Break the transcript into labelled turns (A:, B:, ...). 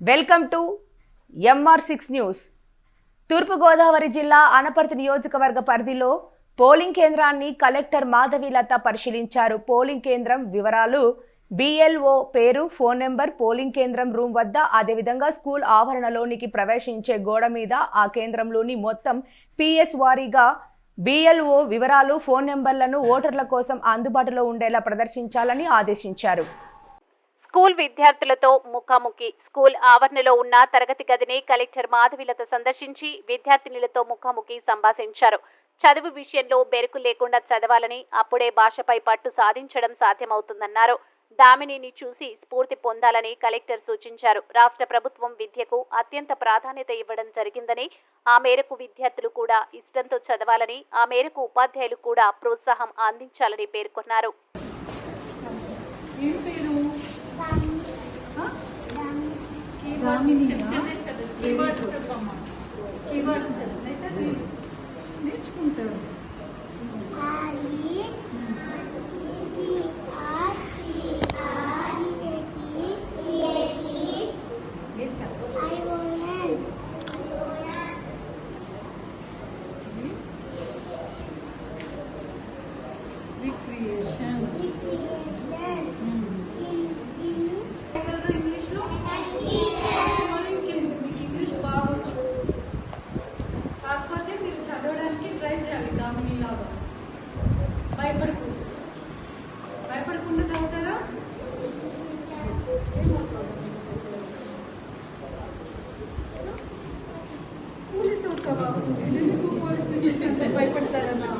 A: Welcome to MR six news Thurpu Godavari జిల్లా అనపర్తి నియోజకవర్గ పరిధిలో పోలింగ్ కేంద్రాన్ని కలెక్టర్ మాధవీలత పరిశీలించారు. పోలింగ్ కేంద్రం వివరాలు బిఎల్ఓ పేరు ఫోన్ నెంబర్ పోలింగ్ కేంద్రం రూమ్ వద్ద అదేవిధంగా స్కూల్ ఆవరణలోనికి ప్రవేశించే గోడ మీద ఆ కేంద్రంలోని మొత్తం పిఎస్ వారీగా బిఎల్ఓ వివరాలు ఫోన్ నెంబర్లను ఓటర్ల కోసం అందుబాటులో ఉండేలా ప్రదర్శించాలని ఆదేశించారు.
B: స్కూల్ విద్యార్థులతో ముఖాముఖి. స్కూల్ ఆవరణలో ఉన్న తరగతి గదిని కలెక్టర్ మాధవిలత సందర్శించి విద్యార్థినులతో ముఖాముఖి సంభాషించారు. చదువు విషయంలో బెరుకు లేకుండా చదవాలని అప్పుడే భాషపై పట్టు సాధించడం సాధ్యమవుతుందన్నారు. దామినిని చూసి స్ఫూర్తి పొందాలని కలెక్టర్ సూచించారు. రాష్ట్ర ప్రభుత్వం విద్యకు అత్యంత ప్రాధాన్యత ఇవ్వడం జరిగిందని ఆ మేరకు విద్యార్థులు కూడా ఇష్టంతో చదవాలని ఆ మేరకు ఉపాధ్యాయులు కూడా ప్రోత్సాహం అందించాలని పేర్కొన్నారు.
C: ఏం పేరు దామినియా కీవర్డ్స్ చెప్పమ్మా కీవర్డ్స్ నేర్చుకుంటారు రిక్రియేషన్ భయపడకుండా. భయపడకుండా చదువుతారా? పోలీసు అవుతావా ఎందుకు పోలీసు భయపడతారన్నా